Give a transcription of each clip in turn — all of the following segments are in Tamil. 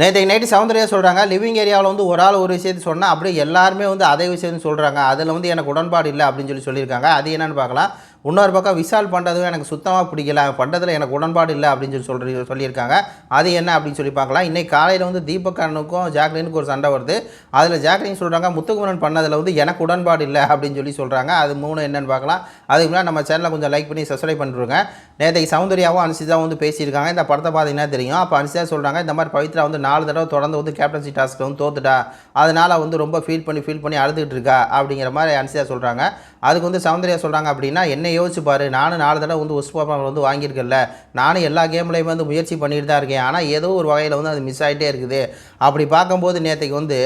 நேற்றைக்கு நைட்டு சௌந்தர்யா சொல்கிறாங்க லிவிங் ஏரியாவில் வந்து ஒரு ஆள் ஒரு விஷயத்தை சொன்னால் அப்படியே எல்லாருமே வந்து அதே விஷயம்னு சொல்கிறாங்க அதில் வந்து எனக்கு உடன்பாடு இல்லை அப்படின்னு சொல்லி சொல்லியிருக்காங்க. அது என்னென்னு பார்க்கலாம். இன்னொரு பக்கம் விசால் பண்ணுறதும் எனக்கு சுத்தமாக பிடிக்கல பண்ணுறதுல எனக்கு உடன்பாடு இல்லை அப்படின்னு சொல்லி சொல்றி சொல்லியிருக்காங்க. அது என்ன அப்படின்னு சொல்லி பார்க்கலாம். இன்றைக்கி காலையில் வந்து தீபக் அண்ணனுக்கும் ஜாக்லினுக்கும் ஒரு சண்டை வருது. அதில் ஜாக்லின் சொல்கிறாங்க முத்துக்குமரன் பண்ணதில் வந்து எனக்கு உடன்பாடு இல்லை அப்படின்னு சொல்லி சொல்கிறாங்க அது மூணு என்னென்னு பார்க்கலாம். அதுக்கு முன்னாடி நம்ம சேனலை கொஞ்சம் லைக் பண்ணி சப்ஸ்கிரைப் பண்ணிருங்க. நேற்றைக்கு சௌந்தர்யாவும் அனுசிதாவும் வந்து பேசியிருக்காங்க. இந்த படத்தை பார்த்தீங்கன்னா தெரியும்? அப்போ அனுசிதா சொல்கிறாங்க இந்த மாதிரி பவித்ரா வந்து நாலு தடவை தொடர்ந்து வந்து கேப்டன்சி டாஸ்க்கில் வந்து தோத்துட்டா. அதனால் வந்து ரொம்ப ஃபீல் பண்ணி ஃபீல் பண்ணி அழுதுகிட்டு இருக்கா அப்படிங்கிற மாதிரி அனுசிதா சொல்கிறாங்க அதுக்கு வந்து சௌந்தர்யா சொல்கிறாங்க அப்படின்னா என்னை யோசிச்சு பாரு. நானும் நாலு தடவை வந்து ஒஸ்ட் பர்ஃபார்மர் வந்து வாங்கியிருக்கேன்ல. நானும் எல்லா கேம்லேயுமே வந்து முயற்சி பண்ணிட்டு தான் இருக்கேன். ஆனால் ஏதோ ஒரு வகையில் வந்து அது மிஸ் ஆகிட்டே இருக்குது. அப்படி பார்க்கும்போது நேற்றுக்கு வந்து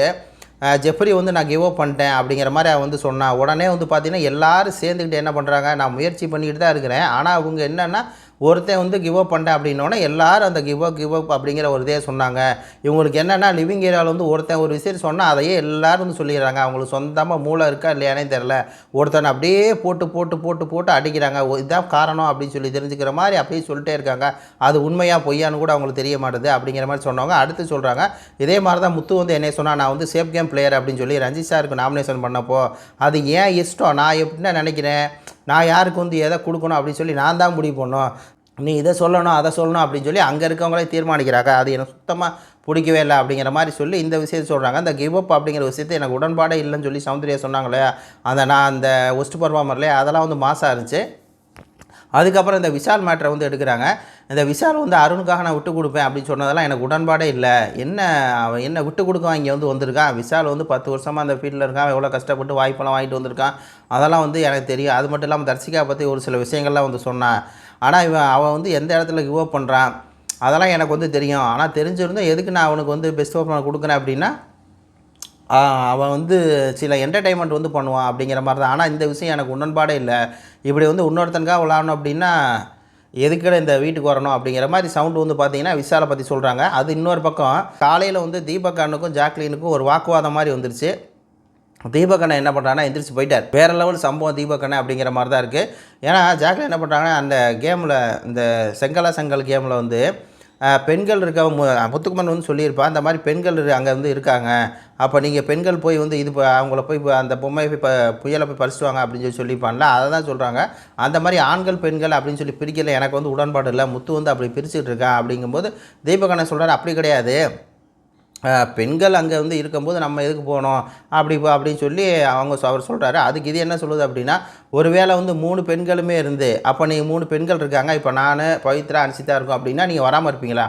ஜெஃப்ரி வந்து நான் கிவ் அப் பண்ணிட்டேன் அப்படிங்கிற மாதிரி அவன் வந்து சொன்னான் உடனே வந்து பார்த்தீங்கன்னா எல்லாரும் சேர்ந்துக்கிட்டு என்ன பண்ணுறாங்க நான் முயற்சி பண்ணிக்கிட்டு தான் இருக்கிறேன். ஆனால் அவங்க என்னென்னா ஒருத்தன் வந்து கிவ் அப் பண்ணிட்டேன் அப்படின்னோடனே எல்லாரும் அந்த கிவ் அப் கிவ் அப் அப்படிங்கிற ஒரு இதே சொன்னாங்க. இவங்களுக்கு என்னென்னா லிவிங் ஏரியாவில் வந்து ஒருத்தன் ஒரு விஷயம் சொன்னால் அதையே எல்லாரும் வந்து சொல்லிடுறாங்க. அவங்களுக்கு சொந்தமாக மூளை இருக்கா இல்லையானே தெரில ஒருத்தனை அப்படியே போட்டு போட்டு போட்டு போட்டு அடிக்கிறாங்க. இதுதான் காரணம் அப்படின்னு சொல்லி தெரிஞ்சுக்கிற மாதிரி அப்படியே சொல்லிட்டே இருக்காங்க. அது உண்மையாக பொய்யான்னு கூட அவங்களுக்கு தெரிய மாட்டுது அப்படிங்கிற மாதிரி சொன்னவங்க அடுத்து சொல்கிறாங்க இதே மாதிரி தான் முத்து வந்து என்ன சொன்னால் நான் வந்து சேஃப் கேம் பிளேயர் அப்படின்னு சொல்லி ரஞ்சித் சாருக்கு நாமினேஷன் பண்ணப்போ அது ஏன் இஷ்டம்? நான் எப்படின்னா நினைக்கிறேன். நான் யாருக்கு வந்து எதை கொடுக்கணும் அப்படின்னு சொல்லி நான் தான் முடிவு பண்ணோம் நீ இதை சொல்லணும் அதை சொல்லணும் அப்படின்னு சொல்லி அங்கே இருக்கவங்களே தீர்மானிக்கிறாங்க. அது எனக்கு சுத்தமாக பிடிக்கவே இல்லை அப்படிங்கிற மாதிரி சொல்லி இந்த விஷயத்தை சொல்கிறாங்க அந்த கிவ் அப் அப்படிங்கிற விஷயத்தை எனக்கு உடன்பாடே இல்லைன்னு சொல்லி சௌந்தர்யா சொன்னாங்களே அந்த நான் அந்த ஒஸ்ட் பர்ஃபார்மர்லேயே அதெல்லாம் வந்து மாசாக இருந்துச்சு. அதுக்கப்புறம் இந்த விஷால் மேட்ரை வந்து எடுக்கிறாங்க. இந்த விஷால் வந்து அருணுக்காக நான் விட்டு கொடுப்பேன் அப்படின்னு சொன்னதெல்லாம் எனக்கு உடன்பாடே இல்லை. என்ன அவன் என்ன விட்டு கொடுக்க இங்கே வந்து வந்திருக்கான் விஷால் வந்து பத்து வருஷமாக அந்த ஃபீல்டில் இருக்கான். எவ்வளோ கஷ்டப்பட்டு வாய்ப்பெல்லாம் வாங்கிட்டு வந்திருக்கான். அதெல்லாம் வந்து எனக்கு தெரியும். அது மட்டும் இல்லாமல் தர்சிகா பற்றி ஒரு சில விஷயங்கள்லாம் வந்து சொன்னான் ஆனால் இவன் அவன் வந்து எந்த இடத்துல கிவ் அப் பண்ணுறான் அதெல்லாம் எனக்கு வந்து தெரியும். ஆனால் தெரிஞ்சிருந்தும் எதுக்கு நான் அவனுக்கு வந்து பெஸ்ட் பர்ஃபார்மர் கொடுக்குறேன் அப்படின்னா அவன் வந்து சில என்டர்டைன்மெண்ட் வந்து பண்ணுவான் அப்படிங்கிற மாதிரி தான் ஆனால் இந்த விஷயம் எனக்கு உடன்பாடே இல்லை. இப்படி வந்து இன்னொருத்தனுக்காக விளாடணும் அப்படின்னா எதுக்கட இந்த வீட்டுக்கு வரணும் அப்படிங்கிற மாதிரி சவுண்டு வந்து பார்த்தீங்கன்னா விசாலை பற்றி சொல்கிறாங்க அது இன்னொரு பக்கம் காலையில் வந்து தீபக் அண்ணுக்கும் ஜாக்லினுக்கும் ஒரு வாக்குவாதம் மாதிரி வந்துருச்சு. தீபக் அண்ணன் என்ன பண்ணுறாங்கன்னா எந்திரிச்சு போயிட்டார். வேறு லெவல் சம்பவம் தீபக் அண்ணன் அப்படிங்கிற மாதிரி தான் இருக்குது ஏன்னா ஜாக்லின் என்ன பண்ணுறாங்கன்னா அந்த கேமில் இந்த செங்கலா செங்கல் கேமில் வந்து பெண்கள் இருக்க மு- முத்துக்குமன் வந்து சொல்லியிருப்பா அந்த மாதிரி பெண்கள் அங்கே வந்து இருக்காங்க. அப்போ நீங்கள் பெண்கள் போய் வந்து இது அவங்கள போய் அந்த பொம்மையை போய் ப புயலை போய் பறிச்சுட்டு வாங்க அப்படின்னு சொல்லி சொல்லியிருப்பான்ல அதை தான் சொல்கிறாங்க அந்த மாதிரி ஆண்கள் பெண்கள் அப்படின்னு சொல்லி பிரிக்கல எனக்கு வந்து உடன்பாடு இல்லை முத்து வந்து அப்படி பிரிச்சுட்டு இருக்கான் அப்படிங்கும்போது தீபகண்ணன் சொல்கிறார் அப்படி கிடையாது. பெண்கள் அங்கே வந்து இருக்கும்போது நம்ம எதுக்கு போகணும் அப்படி அப்படின்னு சொல்லி அவங்க அவர் சொல்கிறாரு அதுக்கு இது என்ன சொல்லுது அப்படின்னா ஒருவேளை வந்து மூணு பெண்களுமே இருந்து அப்போ நீங்கள் மூணு பெண்கள் இருக்காங்க இப்போ நான் பவித்ரா அன்சிதா இருக்கும் அப்படின்னா நீங்கள் வராமல் இருப்பீங்களா?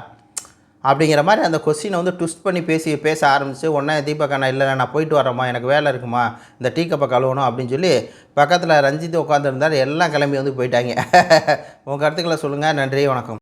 அப்படிங்கிற மாதிரி அந்த கொஸ்டினை வந்து ட்விஸ்ட் பண்ணி பேசி பேச ஆரம்பித்து உடனே தீபக் அண்ணா இல்லை நான் போயிட்டு வரேம்மா எனக்கு வேலை இருக்குமா? இந்த டீ கப்பை கழுவணும் அப்படின்னு சொல்லி பக்கத்தில் ரஞ்சித் உட்காந்துருந்தார் எல்லாம் கிளம்பி வந்து போயிட்டாங்க. உங்கள் கருத்துக்களை சொல்லுங்கள் நன்றி வணக்கம்.